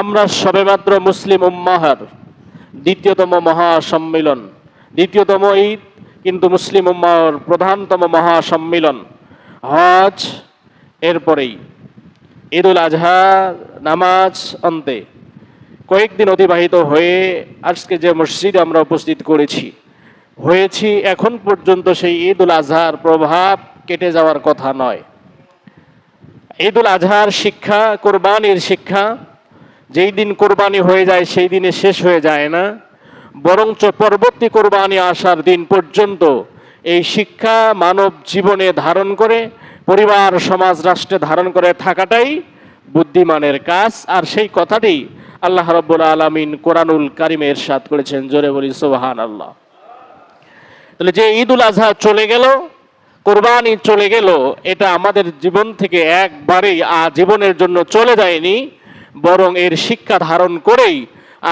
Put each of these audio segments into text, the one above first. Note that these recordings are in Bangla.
আমরা সবেমাত্র মুসলিম উম্মাহার দ্বিতীয়তম মহাসম্মিলন। দ্বিতীয়তম ঈদ, কিন্তু মুসলিম উম্মাহর প্রধানতম মহাসম্মিলন। হজ, এরপরেই ঈদুল আজহা, নামাজ অন্তে। কয়েকদিন অতিবাহিত হয়ে আজকে যে মসজিদে আমরা উপস্থিত করেছি, হয়েছি এখন পর্যন্ত সেই ঈদুল আজহার প্রভাব কেটে যাওয়ার কথা নয়। ঈদুল আজহার শিক্ষা, কোরবানির শিক্ষা, যেই দিন কোরবানি হয়ে যায়, সেই দিনে শেষ হয়ে যায় না। বরঞ্চ পরবর্তী কোরবানি আসার দিন পর্যন্ত এই শিক্ষা মানব জীবনে ধারণ করে, পরিবার, সমাজ, রাষ্ট্রে ধারণ করে থাকাটাই বুদ্ধিমানের কাজ। আর সেই কথাটি আল্লাহ রব্বুল আলমিন কোরআনুল কারিমে এরশাদ করেছেন, জোরে বলি সোহান আল্লাহ তাহলে যে ঈদুল আজহা চলে গেল কোরবানি চলে গেল, এটা আমাদের জীবন থেকে একবারেই জীবনের জন্য চলে যায়নি, বরং এর শিক্ষা ধারণ করেই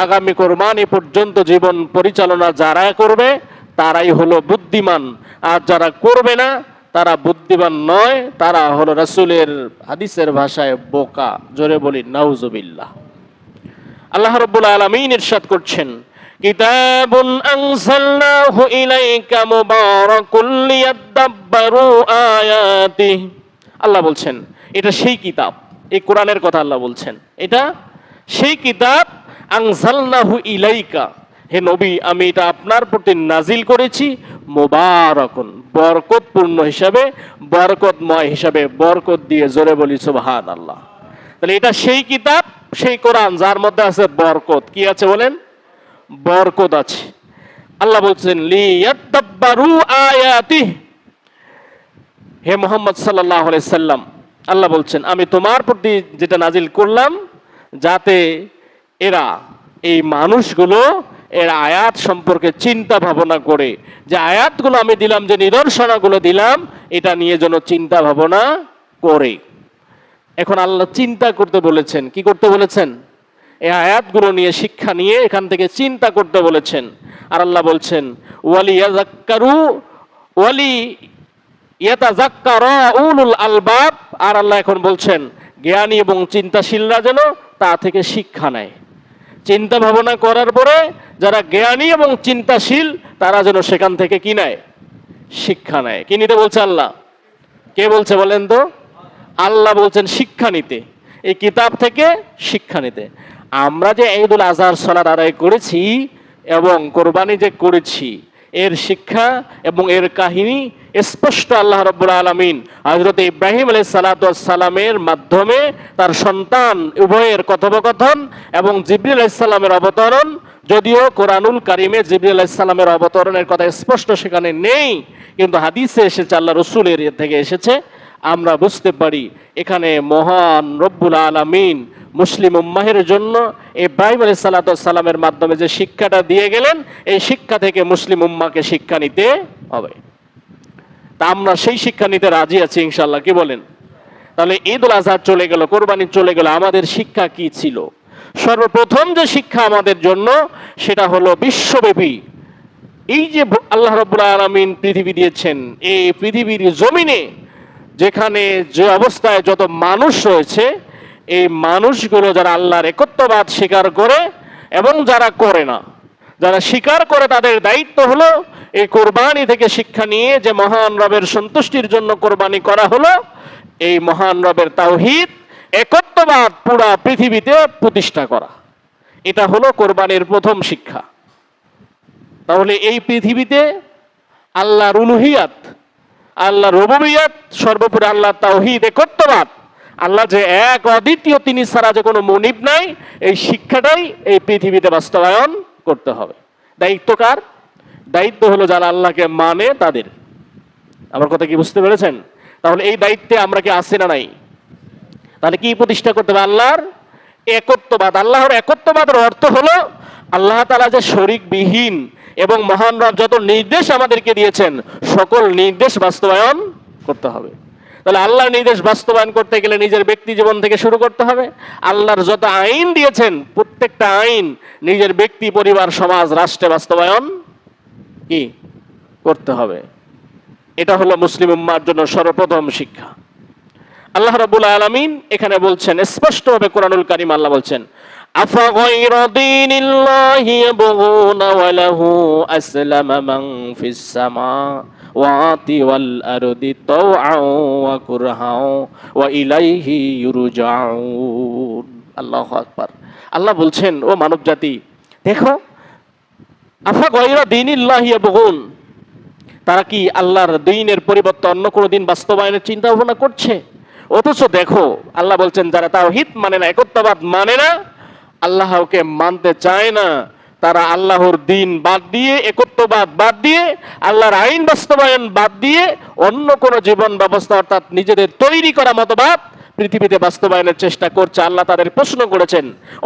আগামী কোরবানি পর্যন্ত জীবন পরিচালনা যারা করবে, তারাই হলো বুদ্ধিমান। আর যারা করবে না, তারা বুদ্ধিমান নয়, তারা হলো রাসূলের হাদিসের ভাষায় বোকা। জোরে বলি, নাউজুবিল্লাহ। আল্লাহ রব্বুল আলমিন ইরশাদ করছেন কিতাবুন আনজালনাহু ইলাইকা মুবারাকুল লিয়াদাব্বারু আয়াতি। আল্লাহ বলছেন, এটা সেই কিতাব, এই কোরআনের কথা আল্লাহ বলছেন। এটা সেই কিতাব আনজালনাহু ইলাইকা। হে নবী, আমি এটা আপনার প্রতি নাজিল করেছি মোবারকুন, বরকতপূর্ণ হিসাবে, বরকতময় হিসাবে, বরকত দিয়ে জোরে বলি সুবহান আল্লাহ তাহলে এটা সেই কিতাব, সেই কোরআন, যার মধ্যে আছে বরকত। কি আছে বলেন? বরকত আছে। আল্লাহ বলছেন লিয়াদাব্বারু আয়াতি হে মোহাম্মদ সাল্লাহ সাল্লাম, আল্লাহ বলছেন, আমি তোমার প্রতি যেটা নাজিল করলাম, যাতে এরা, এই মানুষগুলো এর আয়াত সম্পর্কে চিন্তা ভাবনা করে। যে আয়াতগুলো আমি দিলাম, যে নিদর্শনাগুলো দিলাম, এটা নিয়ে যেন চিন্তা ভাবনা করে। এখন আল্লাহ চিন্তা করতে বলেছেন। কি করতে বলেছেন? এই আয়াতগুলো নিয়ে শিক্ষা নিয়ে এখান থেকে চিন্তা করতে বলেছেন। আর আল্লাহ বলছেন, ওয়ালি ইয়াজাক্কারু ওয়ালি ইয়াতাজাক্কারা উলুল আলবাব। আর আল্লাহ এখন বলছেন, জ্ঞানী এবং চিন্তাশীলরা যেন তা থেকে শিক্ষা নেয়। চিন্তা ভাবনা করার পরে যারা জ্ঞানী এবং চিন্তাশীল, তারা যেন সেখান থেকে কি নেয়? শিক্ষা নেয়। কি নিতে বলছে আল্লাহ? কে বলছে বলেন তো? আল্লাহ বলছেন, শিক্ষা নিতে। এই কিতাব থেকে শিক্ষা নিতে। আমরা যে ঈদুল আজহার সলার আদায় করেছি এবং কোরবানি যে করেছি, এর শিক্ষা এবং এর কাহিনী স্পষ্ট আল্লাহ রব্বুল আলমিন হজরত ইব্রাহিম আলাই সালামের মাধ্যমে তার সন্তান উভয়ের কথোপকথন এবং জিবরিল আলাইসাল্লামের অবতরণ, যদিও কোরআনুল কারিমে জিবরিল আলাইসাল্লামের অবতরণের কথা স্পষ্ট সেখানে নেই, কিন্তু হাদিসে এসেছে, আল্লাহ রসুলের থেকে এসেছে। আমরা বুঝতে পারি এখানে মহান রব্বুল আলমিন মুসলিম উম্মাহের জন্য ইব্রাহিম আলী সালামের মাধ্যমে যে শিক্ষাটা দিয়ে গেলেন, এই শিক্ষা থেকে মুসলিম উম্মাকে শিক্ষা নিতে হবে। তা আমরা সেই শিক্ষা নিতে রাজি আছি ইনশাল্লাহ কি বলেন? তাহলে ঈদ উল আজহার চলে গেল, কোরবানি চলে গেল, আমাদের শিক্ষা কি ছিল? সর্বপ্রথম যে শিক্ষা আমাদের জন্য সেটা হলো বিশ্বব্যাপী। এই যে আল্লাহ রব্বুল আলমিন পৃথিবী দিয়েছেন, এই পৃথিবীর জমিনে যেখানে যে অবস্থায় যত মানুষ রয়েছে, এই মানুষগুলো যারা আল্লাহর একত্ববাদ স্বীকার করে এবং যারা করে না, যারা স্বীকার করে তাদের দায়িত্ব হলো এই কোরবানি থেকে শিক্ষা নিয়ে যে মহান রবের সন্তুষ্টির জন্য কোরবানি করা হলো, এই মহান রবের তাওহিদ, একত্ববাদ পুরা পৃথিবীতে প্রতিষ্ঠা করা। এটা হলো কোরবানির প্রথম শিক্ষা। তাহলে এই পৃথিবীতে আল্লাহর উলুহিয়াত আল্লাহ রবুবিয়াত, সর্বোপরি আল্লাহ তাওহিদ একত্ববাদ আল্লাহ যে এক অদ্বিতীয়, তিনি ছাড়া যে কোনো মনিব নাই, এই শিক্ষাটাই এই পৃথিবীতে বাস্তবায়ন করতে হবে। দায়িত্ব কার? দায়িত্ব হলো যারা আল্লাহকে মানে তাদের। আমার কথা কি বুঝতে পেরেছেন? তাহলে এই দায়িত্বে আমরা কি আসি না নাই? তাহলে কি প্রতিষ্ঠা করতে হবে? আল্লাহর একত্ববাদ। আল্লাহর একত্ববাদের অর্থ হলো, আল্লাহ তালা যে শরিকবিহীন এবং মহান রব যত নির্দেশ আমাদেরকে দিয়েছেন, সকল নির্দেশ বাস্তবায়ন করতে হবে। তাহলে আল্লাহর নির্দেশ বাস্তবায়ন করতে গেলে নিজের ব্যক্তি জীবন থেকে শুরু করতে হবে। আল্লাহর যত আইন দিয়েছেন, প্রত্যেকটা আইন নিজের ব্যক্তি, পরিবার, সমাজ, রাষ্ট্রে বাস্তবায়ন কি? করতে হবে। এটা হলো মুসলিম উম্মার জন্য সর্বপ্রথম শিক্ষা। আল্লাহ রাব্বুল আলামিন এখানে বলছেন, স্পষ্টভাবে কোরআনুল কারীম আল্লাহ বলছেন, আফা লাহু আসলামা মান ফিস সামাওয়াতি ওয়াল আরদি তাওআন ওয়া কুরহাও ওয়া ইলাইহি ইউরজাউন। আল্লাহু আকবার। আল্লাহ বলছেন, ও মানব জাতি দেখো, আফা গায়রা দীনিল্লাহি ইয়াবগুন। তারা কি আল্লাহর দিনের পরিবর্তে অন্য কোনো দিন বাস্তবায়নের চিন্তা ভাবনা করছে? অথচ দেখো, আল্লাহ বলছেন, যারা তাওহিদ মানে না, একত্ববাদ মানে না, আল্লাহকে মানতে চায় না। তারা আল্লাহর দিন বাদ দিয়ে, একত্ববাদ বাদ দিয়ে, আল্লাহর আইন বাস্তবায়ন বাদ দিয়ে, অন্য কোনো জীবন ব্যবস্থা অর্থাৎ নিজেদের তৈরি করা মতবাদ পৃথিবীতে বাস্তবায়নের চেষ্টা করছে, আল্লাহ তাদের প্রশ্ন করেছেন।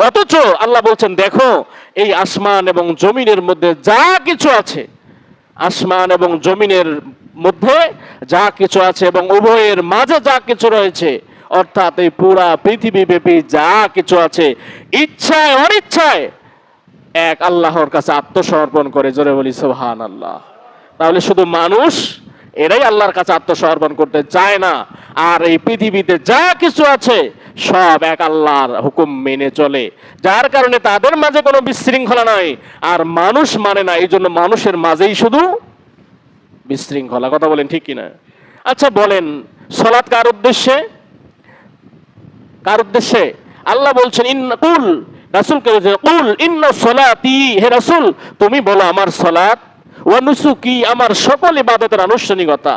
অথচ আল্লাহ বলছেন, দেখো, এই আসমান এবং জমিনের মধ্যে যা কিছু আছে, আসমান এবং জমিনের মধ্যে যা কিছু আছে এবং উভয়ের মাঝে যা কিছু রয়েছে, অর্থাৎ এই পুরা পৃথিবী ব্যাপী যা কিছু আছে, ইচ্ছায়, অনিচ্ছায়, এক আল্লাহর কাছে আত্মসমর্পণ করে, জোরে বলি সোহান আল্লাহ তাহলে শুধু মানুষ এরাই আল্লাহর কাছে আত্মসমর্পণ করতে চায় না, আর এই পৃথিবীতে যা কিছু আছে, সব এক আল্লাহর হুকুম মেনে চলে। যার কারণে তাদের মাঝে কোনো বিশৃঙ্খলা নাই, আর মানুষ মানে না, এই জন্য মানুষের মাঝেই শুধু বিশৃঙ্খলা, কথা বলেন ঠিক কিনা? আচ্ছা বলেন, সলাৎ কার উদ্দেশ্যে? কার উদ্দেশ্যে? আল্লাহ বলছেন ইন কুল রাসূলকে বলছেন, কুল ইন্না সলাতি, হে রাসূল, তুমি বলো আমার ওয়া নুসুকি, আমার সকল ইবাদতের আনুষ্ঠানিকতা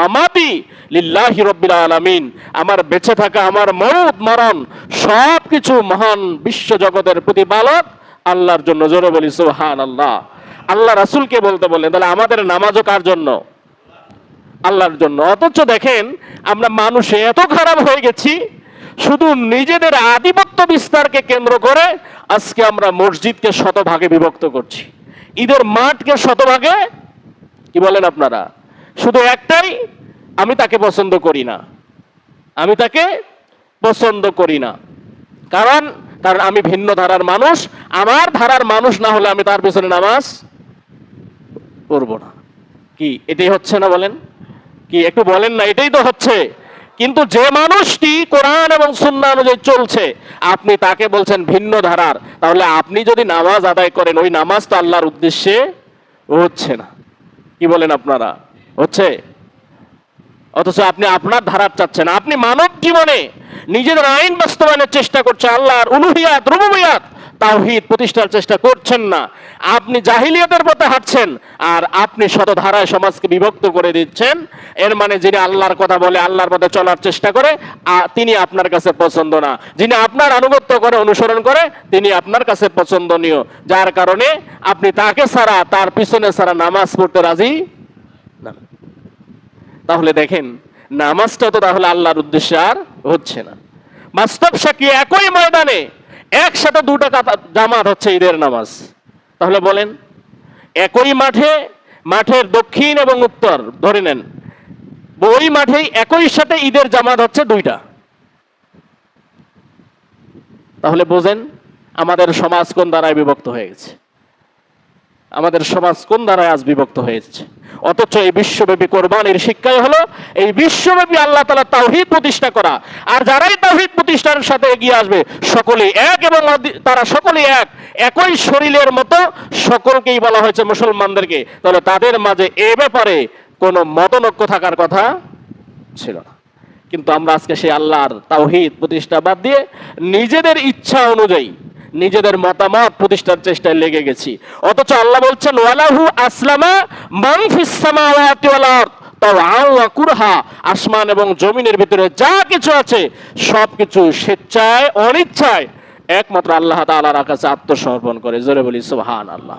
মামাতি লিল্লাহি রাব্বিল আলামিন, আমার বেঁচে থাকা, আমার মরদ, মরণ সব কিছু মহান বিশ্ব জগতের প্রতিপালক আল্লাহর জন্য জোরে বলি, সুবহানাল্লাহ। আল্লাহ রাসূলকে বলতে বললেন, তাহলে আমাদের নামাজও কার জন্য? আল্লাহর জন্য। অথচ দেখেন, আমরা মানুষে এত খারাপ হয়ে গেছি, শুধু নিজেদের আধিপত্য বিস্তারকে কেন্দ্র করে আজকে আমরা মসজিদকে শতভাগে বিভক্ত করছি। ঈদের মাঠকে শতভাগে, কি বলেন আপনারা? শুধু একটাই, আমি তাকে পছন্দ করি না। আমি তাকে পছন্দ করি না। কারণ কারণ আমি ভিন্ন ধারার মানুষ, আমার ধারার মানুষ না হলে আমি তার পেছনে নামাজ পড়ব না। কি, এটাই হচ্ছে না বলেন? কি, একটু বলেন না, এটাই তো হচ্ছে। কিন্তু যে মানুষটি কোরআন এবং সুন্নাহ অনুযায়ী চলছে, আপনি তাকে বলছেন ভিন্ন ধারার। তাহলে আপনি যদি নামাজ আদায় করেন, ওই নামাজ তো আল্লাহর উদ্দেশ্যে হচ্ছে না। কি বলেন আপনারা? হচ্ছে? অথচ আপনি আপনার ধারার চাচ্ছেন। আপনি মানব জীবনে নিজেদের আইন বাস্তবায়নের চেষ্টা করছেন। আল্লাহর উলুহিয়াত, রুবুবিয়াত তাওহীদ প্রতিষ্ঠার চেষ্টা করছেন না। আপনি জাহিলিয়াতের পথে হাঁটছেন আর আপনি শতধারায় সমাজকে বিভক্ত করে দিচ্ছেন। এর মানে যিনি আল্লাহর কথা বলে আল্লাহর পথে চলার চেষ্টা করে তিনি আপনার কাছে পছন্দ না। যিনি আপনার আনুগত্য করে, অনুসরণ করে, তিনি আপনার কাছে পছন্দনীয়। যার কারণে আপনি তাকে ছাড়া, তার পিছনে ছাড়া নামাজ পড়তে রাজি না। তাহলে দেখেন, নামাজটা তো তাহলে আল্লাহর উদ্দেশ্যে আর হচ্ছে না। বাস্তব সাক্ষী একই ময়দানে একসাথে দুটা জামাত হচ্ছে ঈদের নামাজ। তাহলে বলেন, একই মাঠে, মাঠের দক্ষিণ এবং উত্তর, ধরে নেন, ওই মাঠেই একই সাথে ঈদের জামাত হচ্ছে দুইটা। তাহলে বোঝেন, আমাদের সমাজ কোন দ্বারায় বিভক্ত হয়ে গেছে? আমাদের সমাজ কোন দ্বারায় আজ বিভক্ত হয়েছে? অথচ এই বিশ্বব্যাপী কোরবানির শিক্ষাই হলো এই বিশ্বব্যাপী আল্লাহ তালা তাওহিদ প্রতিষ্ঠা করা। আর যারাই তাওহিদ প্রতিষ্ঠার সাথে এগিয়ে আসবে, সকলেই এক এবং তারা সকলেই এক। একই শরীরের মতো সকলকেই বলা হয়েছে মুসলমানদেরকে। তাহলে তাদের মাঝে এ ব্যাপারে কোনো মতনৈক্য থাকার কথা ছিল না। কিন্তু আমরা আজকে সেই আল্লাহর তাওহিদ প্রতিষ্ঠা বাদ দিয়ে নিজেদের ইচ্ছা অনুযায়ী নিজেদের মতামত প্রতিষ্ঠার চেষ্টায় লেগে গেছি। অথচ আল্লাহ বলছেন, ওয়ালাহু আসলামা মান ফিস সামাওয়াতি ওয়াল কুরহা, আসমান এবং জমিনের ভিতরে যা কিছু আছে সব কিছু স্বেচ্ছায়, অনিচ্ছায় একমাত্র আল্লাহ তাআলার কাছে আত্মসমর্পণ করে। জোরে বলি, সুবহানাল্লাহ।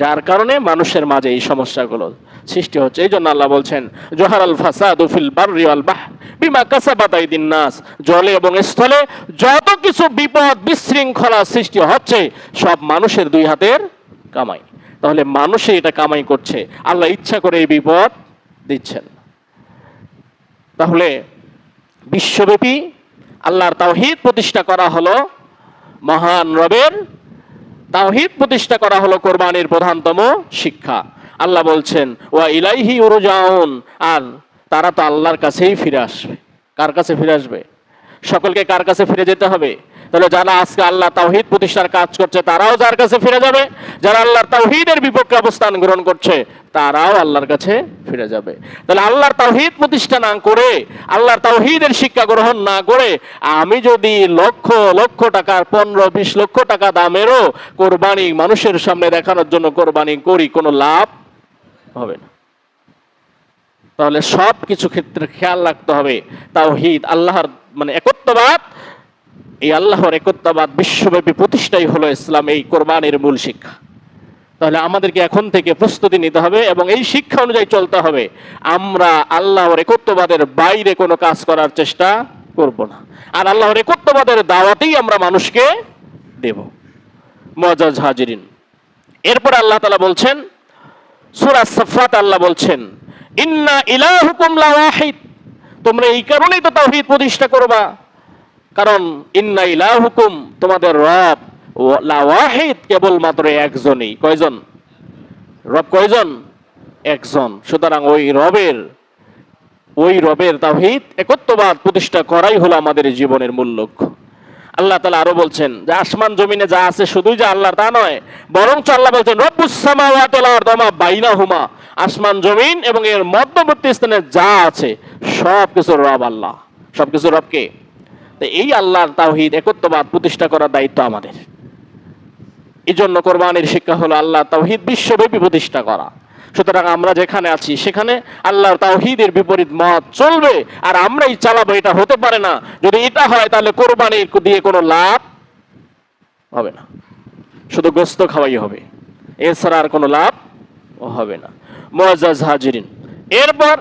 যার কারণে মানুষের মাঝে এই সমস্যাগুলো সৃষ্টি হচ্ছে। এই জন্য আল্লাহ বলছেন, জোহার আল ফাসাদু ফিল বাররি ওয়াল বাহ বিমা কাসাবাত আইদিন নাস। জলে এবং স্থলে যত কিছু বিপদ বিশৃঙ্খলা সৃষ্টি হচ্ছে, সব মানুষের দুই হাতের কামাই। তাহলে মানুষে এটা কামাই করছে। আল্লাহ ইচ্ছা করে এই বিপদ দিচ্ছেন। তাহলে বিশ্বব্যাপী আল্লাহর তাওহীদ প্রতিষ্ঠা করা হলো মহান রবের তাওহীদ প্রতিষ্ঠা করা হলো কোরবানির প্রধানতম শিক্ষা। আল্লাহ বলছেন, ওয়া ইলাইহি উরজাউন আর তারা তো আল্লাহর কাছেই ফিরে আসবে। কার কাছে ফিরে আসবে? সকলকে কার কাছে ফিরে যেতে হবে? তাহলে যারা আজকে আল্লাহ তাওহিদ প্রতিষ্ঠার কাজ করছে, তারাও যার কাছে ফিরে যাবে। যারা আল্লাহর তাওহিদের বিপক্ষে অবস্থান গ্রহণ করছে, তারাও আল্লাহর কাছে ফিরে যাবে। তাহলে আল্লাহর তাওহিদ প্রতিষ্ঠা না করে, আল্লাহর তাওহিদের শিক্ষা গ্রহণ না করে, আমি যদি লক্ষ লক্ষ টাকার, পনেরো, বিশ লক্ষ টাকা দামেরও কোরবানি মানুষের সামনে দেখানোর জন্য কোরবানি করি, কোনো লাভ হবে না। তাহলে সব কিছু ক্ষেত্রে খেয়াল রাখতে হবে, তাওহিদ আল্লাহর মানে একত্ববাদ এই আল্লাহর একত্ববাদ বিশ্বব্যাপী প্রতিষ্ঠাই হলো ইসলাম, এই কোরবানির মূল শিক্ষা। তাহলে আমাদেরকে এখন থেকে প্রস্তুতি নিতে হবে এবং এই শিক্ষা অনুযায়ী চলতে হবে। আমরা আল্লাহর একত্ববাদের বাইরে কোনো কাজ করার চেষ্টা করব না। আর আল্লাহর একত্ববাদের দাওয়াতেই আমরা মানুষকে দেব। মজাজ হাজিরিন। এরপর আল্লাহ তালা বলছেন, সুরা সাফাত আল্লাহ বলছেন, ইন্না ইলাহুকুম লা ওয়াহিদ তোমরা এই কারণেই তো তাওহীদ প্রতিষ্ঠা করবা। কারণ ইন্না ইলাহুকুম, তোমাদের রব ও- লা ওয়াহিদ কেবলমাত্র একজনই। কয়জন? রব কয়জন? একজন। সুতরাং ওই রবের ওই রবের তাওহীদ একত্ববাদ প্রতিষ্ঠা করাই হলো আমাদের জীবনের মূল লক্ষ্য। আল্লাহ তালা আরও বলছেন যে, আসমান জমিনে যা আছে শুধুই যে আল্লাহ তা নয়, বরঞ্চ আল্লাহ বলছেন, রব্বুস সামাওয়াতি ওয়াল আরদ ওয়া মা বাইনাহুমা। আসমান জমিন এবং এর মধ্যবর্তী স্থানে যা আছে সব কিছুর রব আল্লাহ। সব কিছুর রব কে? তো এই আল্লাহর তাওহীদ একত্ববাদ প্রতিষ্ঠা করার দায়িত্ব আমাদের। এই জন্য কোরবানির শিক্ষা হলো আল্লাহ তাওহীদ বিশ্বব্যাপী প্রতিষ্ঠা করা। সুতরাং আমরা যেখানে আছি, সেখানে আল্লাহর তাওহীদের বিপরীত মত চলবে আর আমরাই চালাবো, এটা হতে পারে না। যদি এটা হয়, তাহলে কোরবানি দিয়ে কোনো লাভ হবে না। শুধু গোস্ত খাওয়াই হবে, এছাড়া আর কোনো লাভ হবে না। মুআজ্জাজ হাজিরিন। এরপর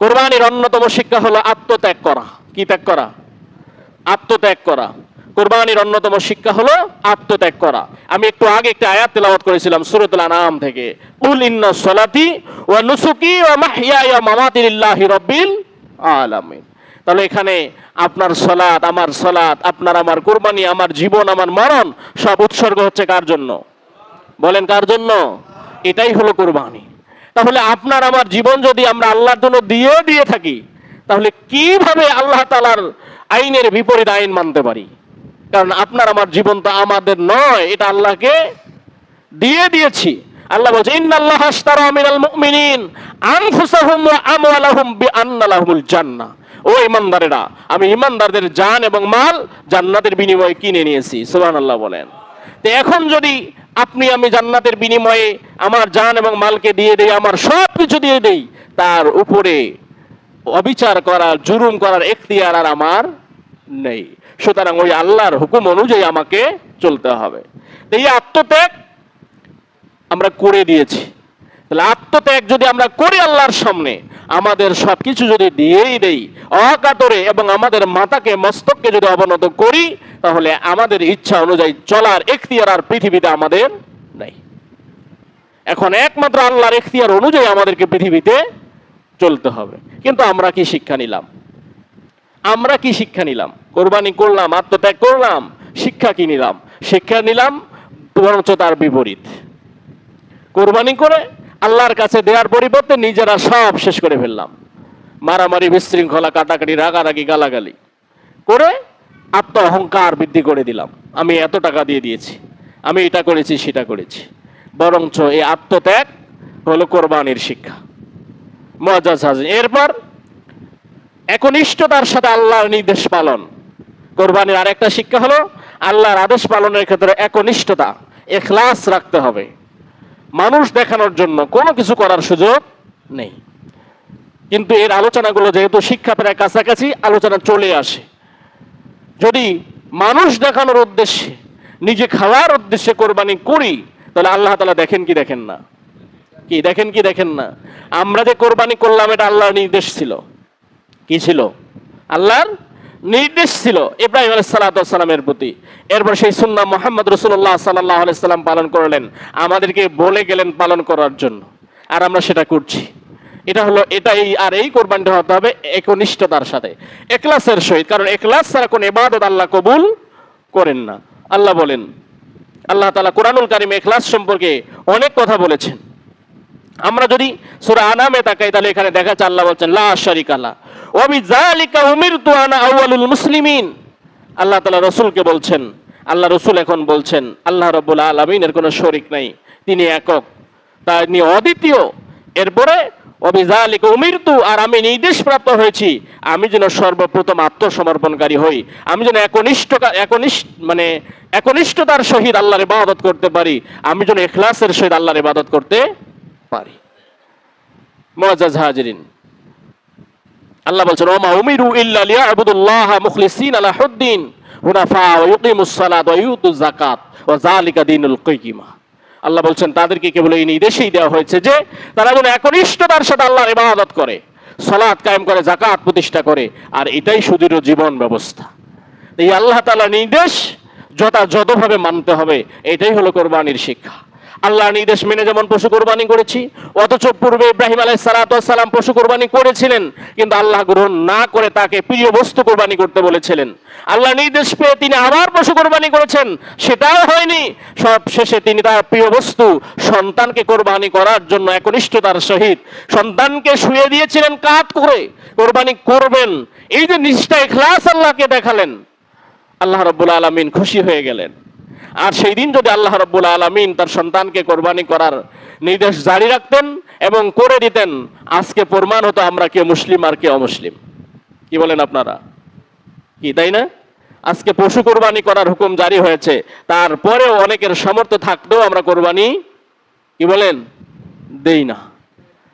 কোরবানির অন্যতম শিক্ষা হলো আত্মত্যাগ করা। কি ত্যাগ করা? আত্মত্যাগ করা। কোরবানির অন্যতম শিক্ষা হলো আত্মত্যাগ করা। আমি একটু আগে একটা আয়াত তেলাওয়াত করেছিলাম সূরাতুল আনাম থেকে। কুল ইন্না সলাতি ওয়া নুসুকি ওয়া মাহইয়ায়া মামাতি লিল্লাহি রাব্বিল আলামিন। তাহলে এখানে আপনার সলাত আমার সলাত আপনার আমার কোরবানি, আমার জীবন, আমার মরণ সব উৎসর্গ হচ্ছে কার জন্য? বলেন কার জন্য? এটাই হলো কোরবানি। তাহলে আপনার আমার জীবন যদি আমরা আল্লাহর জন্য দিয়ে দিয়ে থাকি, তাহলে কীভাবে আল্লাহ তালার আইনের বিপরীত আইন মানতে পারি? কারণ আপনার আমার জীবন তো আমাদের নয়, এটা আল্লাহকে দিয়ে দিয়েছি। আল্লাহ বলছে, ইন্নাল্লাহ আশতারা মিনাল মুমিনিন আনফুসাহুম ওয়া আমওয়ালাহুম বিআন্না জান্নাহ। ও ইমানদারেরা, আমি ইমানদারদের জান এবং মাল জান্নাতের বিনিময়ে কিনে নিয়েছি। সুবহানাল্লাহ বলেন। এখন যদি আপনি আমি জান্নাতের বিনিময়ে আমার জান এবং মালকে দিয়ে দেই, আমার সব কিছু দিয়ে দেই, তার উপরে অবিচার করার জুরুম করার এখতিয়ার আর আমার নেই। সুতরাং ওই আল্লাহর হুকুম অনুযায়ী আমাকে চলতে হবে। এই আত্মত্যাগ আমরা করে দিয়েছি। তাহলে আত্মত্যাগ যদি আমরা করি আল্লাহর সামনে, আমাদের সব কিছু যদি দিয়েই দেই, অকাতরে এবং আমাদের মাতাকে মস্তককে যদি অবনত করি, তাহলে আমাদের ইচ্ছা অনুযায়ী চলার এখতিয়ার আর পৃথিবীতে আমাদের নেই। এখন একমাত্র আল্লাহর এখতিয়ার অনুযায়ী আমাদেরকে পৃথিবীতে চলতে হবে। কিন্তু আমরা কি শিক্ষা নিলাম? আমরা কি শিক্ষা নিলাম? কোরবানি করলাম, আত্মত্যাগ করলাম, শিক্ষা কি নিলাম? শিক্ষা নিলাম বরঞ্চ তার বিপরীত। কোরবানি করে আল্লাহর কাছে দেওয়ার পরিবর্তে নিজেরা সব শেষ করে ফেললাম। মারামারি, বিশৃঙ্খলা, কাটাকাটি, রাগারাগি, গালাগালি করে আত্ম অহংকার বৃদ্ধি করে দিলাম। আমি এত টাকা দিয়ে দিয়েছি, আমি এটা করেছি, সেটা করেছি। বরঞ্চ এই আত্মত্যাগ হলো কোরবানির শিক্ষা। মজাজ হাজির এরপর একনিষ্ঠতার সাথে আল্লাহর নির্দেশ পালন। কোরবানির আরেকটা শিক্ষা হলো আল্লাহর আদেশ পালনের ক্ষেত্রে একনিষ্ঠতা, এখলাস রাখতে হবে। মানুষ দেখানোর জন্য কোনো কিছু করার সুযোগ নেই। কিন্তু এর আলোচনাগুলো যেহেতু শিক্ষা প্রায় কাছাকাছি, আলোচনা চলে আসে। যদি মানুষ দেখানোর উদ্দেশ্যে, নিজে খাওয়ার উদ্দেশ্যে কোরবানি করি, তাহলে আল্লাহ তালা দেখেন কি দেখেন না? কি দেখেন কি দেখেন না? আমরা যে কোরবানি করলাম, এটা আল্লাহর নির্দেশ ছিল। কি ছিল? আল্লাহর নির্দেশ ছিল ইব্রাহিম আলাইসালামের প্রতি। এরপর সেই সুন্না মোহাম্মদ রসুল্লাহ সাল্লাহ আলাইসাল্লাম পালন করলেন, আমাদেরকে বলে গেলেন পালন করার জন্য। আর আমরা সেটা করছি। এটা হলো এটা এই আর এই কোরবানিটা হতে হবে একনিষ্ঠতার সাথে। একলাসের সহিত, কারণ একলাস ছাড়া কোন এবাদত আল্লাহ কবুল করেন না। আল্লাহ বলেন, আল্লাহ তালা কোরআনুল কারিম এখলাস সম্পর্কে অনেক কথা বলেছেন। আমরা যদি সূরা আনামে তাকাই, তাহলে এখানে দেখা যাচ্ছে আল্লাহ বলছেন, লা শারিকালা। ওয়া বিযালিকা উমিরতু আনা আউয়ালুল মুসলিমিন। আল্লাহ তাআলা রাসূলকে বলছেন, আল্লাহ রসুল এখন বলছেন, আল্লাহ রব্বুল আলমিনের কোনো শরিক নাই, তিনি একক। তিনি অদ্বিতীয়। এরপরে অবিজালিক উমিরতু, আর আমি নির্দেশ প্রাপ্ত হয়েছি, আমি যেন সর্বপ্রথম আত্মসমর্পণকারী হই, আমি যেন একনিষ্ঠ একনিষ্ঠ মানে একনিষ্ঠতার সহিত আল্লাহর ইবাদত করতে পারি, আমি যেন এখলাসের সহিত আল্লাহর ইবাদত করতে পারি। আল্লাহ বলছেন আল্লাহ বলছেন, তাদেরকে কেবল এই নির্দেশই দেওয়া হয়েছে যে, তারা যেন একনিষ্ঠতার সাথে আল্লাহর ইবাদত করে কায়েম করে, যাকাত প্রতিষ্ঠা করে, আর এটাই সুদৃঢ় জীবন ব্যবস্থা। এই আল্লাহ তাআলার নির্দেশ যথাযথভাবে মানতে হবে, এটাই হলো কোরবানির শিক্ষা। আল্লাহ নির্দেশ মেনে যেমন পশু কোরবানি করেছি, অথচ পূর্বে ইব্রাহিম আলাই সালাম পশু কোরবানি করেছিলেন, কিন্তু আল্লাহ গ্রহণ না করে তাকে প্রিয় বস্তু কোরবানি করতে বলেছিলেন। আল্লাহ নির্দেশ পেয়ে তিনি আবার পশু কোরবানি করেছেন, সেটাও হয়নি। সব শেষে তিনি তার প্রিয় বস্তু সন্তানকে কোরবানি করার জন্য একনিষ্ঠতার সহিত সন্তানকে শুয়ে দিয়েছিলেন কাত করে, কোরবানি করবেন। এই যে নিষ্ঠা, ইখলাস আল্লাহকে দেখালেন। আল্লাহ রব্বুল আলমিন খুশি হয়ে গেলেন। আর সেই দিন যদি আল্লাহ রব্বুল আলমিন তার সন্তানকে কোরবানি করার নির্দেশ জারি রাখতেন এবং করে দিতেন, আজকে প্রমাণ হতো আমরা কে মুসলিম আর কে অমুসলিম। কি বলেন আপনারা? কি, তাই না? আজকে পশু কোরবানি করার হুকুম জারি হয়েছে, তারপরেও অনেকের সামর্থ্য থাকলেও আমরা কোরবানি, কি বলেন? দেই না।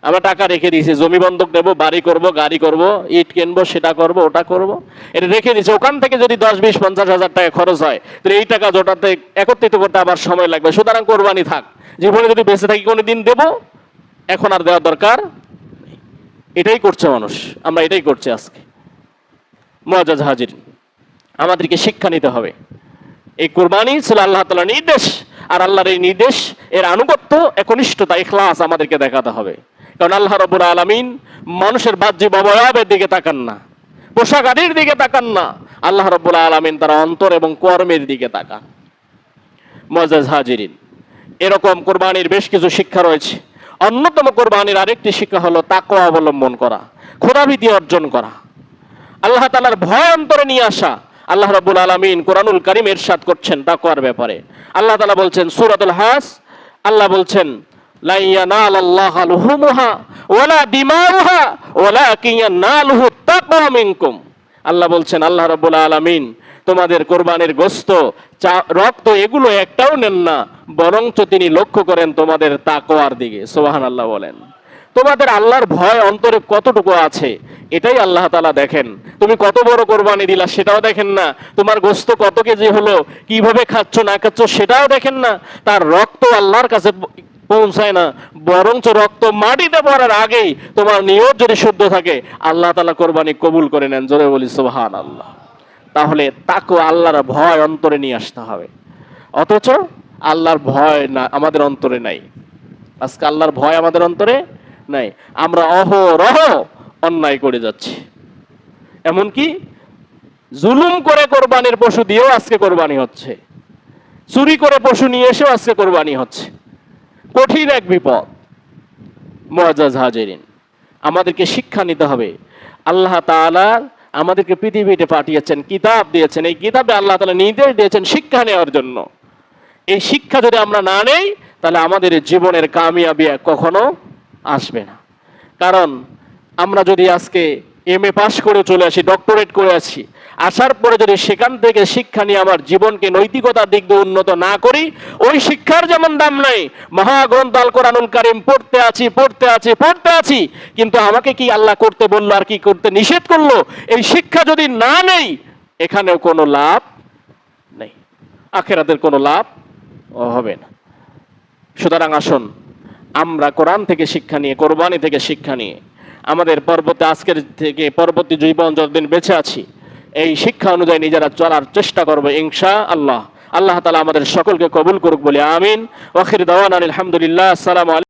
আমরা টাকা রেখে দিয়েছি, জমি বন্ধক দেবো বাড়ি করব, গাড়ি করব, ইট কিনবো, সেটা করব, ওটা করব। এটা রেখে দিয়েছি, ওখান থেকে যদি দশ, বিশ, পঞ্চাশ হাজার টাকা খরচ হয়, তাহলে এই টাকা জোটাতে একত্রিত করতে আবার সময় লাগবে। সুতরাং কোরবানি থাক। জীবনে যদি বেঁচে থাকি কোনো দিন দেবো, এখন আর দেওয়ার দরকার এটাই করছে মানুষ। আমরা এটাই করছি আজকে। মজাজ হাজির আমাদেরকে শিক্ষা নিতে হবে। এই কোরবানি ছিল আল্লাহ তালার নির্দেশ, আর আল্লাহর এই নির্দেশ, এর আনুগত্য, একনিষ্ঠতা এখলাস আমাদেরকে দেখাতে হবে। কারণ আল্লাহ রবুল আলমিন মানুষের বাহ্যিক অবয়বের দিকে তাকান না, পোশাক আদির দিকে তাকান না, আল্লাহ রব্বুল আলমিন তারা অন্তর এবং কর্মের দিকে তাকান। মজাজ হাজিরিন, এরকম কোরবানির বেশ কিছু শিক্ষা রয়েছে। অন্যতম কোরবানির আরেকটি শিক্ষা হলো তাকওয়া অবলম্বন করা ক্ষোধাভীতি অর্জন করা। আল্লাহ তালার ভয় অন্তরে নিয়ে আসা, আল্লাহ রাব্বুল আলামিন কোরআনুল কারীম ইরশাদ করছেন তাকওয়ার ব্যাপারে। আল্লাহ তাআলা বলছেন, সূরাতুল হাস, আল্লাহ বলছেন আল্লাহ বলছেন, আল্লাহ রাব্বুল আলামিন, তোমাদের কোরবানির গোস্ত রক্ত এগুলো একটাও নেন না, বরঞ্চ তিনি লক্ষ্য করেন তোমাদের তাকওয়ার দিকে। সুবহানাল্লাহ বলেন। তোমাদের আল্লাহর ভয় অন্তরে কতটুকু আছে, এটাই আল্লাহ তালা দেখেন। তুমি কত বড় কোরবানি দিলা সেটাও দেখেন না, তোমার গোস্ত কত কেজি হলো, কীভাবে খাচ্ছ না খাচ্ছ সেটাও দেখেন না, তার রক্ত আল্লাহর কাছে পৌঁছায় না। বরঞ্চ রক্ত মাটিতে পড়ার আগেই তোমার নিয়ত যদি শুদ্ধ থাকে, আল্লাহ তালা কোরবানি কবুল করে নেন। জোরে বলি সুবহান আল্লাহ তাহলে তাকে আল্লাহর ভয় অন্তরে নিয়ে আসতে হবে। অথচ আল্লাহর ভয় না আমাদের অন্তরে নাই। আজকে আল্লাহর ভয় আমাদের অন্তরে নাই। আমরা অহরহ অন্যায় করে যাচ্ছি। এমনকি জুলুম করে কোরবানির পশু দিয়েও আজকে কোরবানি হচ্ছে। চুরি করে পশু নিয়ে এসেও আজকে কোরবানি হচ্ছে। কঠিন এক বিপদ। মজাজ হাজেরিন, আমাদেরকে শিক্ষা নিতে হবে। আল্লাহ তাআলা আমাদেরকে পৃথিবীতে পাঠিয়েছেন, কিতাব দিয়েছেন। এই কিতাবে আল্লাহ তালা নির্দেশ দিয়েছেন শিক্ষা নেওয়ার জন্য। এই শিক্ষা যদি আমরা না নেই, তাহলে আমাদের জীবনের কামিয়াবি কখনো আসবে না। কারণ আমরা যদি আজকে এম এ পাশ করে চলে আসি ডক্টরেট করে আসি আসার পরে যদি সেখান থেকে শিক্ষা নিয়ে আমার জীবনকে নৈতিকতার দিক দিয়ে উন্নত না করি, ওই শিক্ষার যেমন দাম নাই। মহাগ্রন্থ আল কোরআনুল কারিম পড়তে আছি পড়তে আছি পড়তে আছি। কিন্তু আমাকে কি আল্লাহ করতে বলল আর কি করতে নিষেধ করল? এই শিক্ষা যদি না নেই, এখানেও কোনো লাভ নেই। আখেরাদের কোনো লাভ হবে না। সুতরাং আসুন, আমরা কোরআন থেকে শিক্ষা নিয়ে, কোরবানি থেকে শিক্ষা নিয়ে, আমাদের পর্বতে আজকের থেকে পরবর্তী জীবন যতদিন বেঁচে আছি এই শিক্ষা অনুযায়ী নিজেরা চলার চেষ্টা করব ইনশা আল্লাহ আল্লাহ তালা আমাদের সকলকে কবুল করুক বলে, আমিন। ওয়াখির দাওয়ান আলহামদুলিল্লাহ, আসসালামু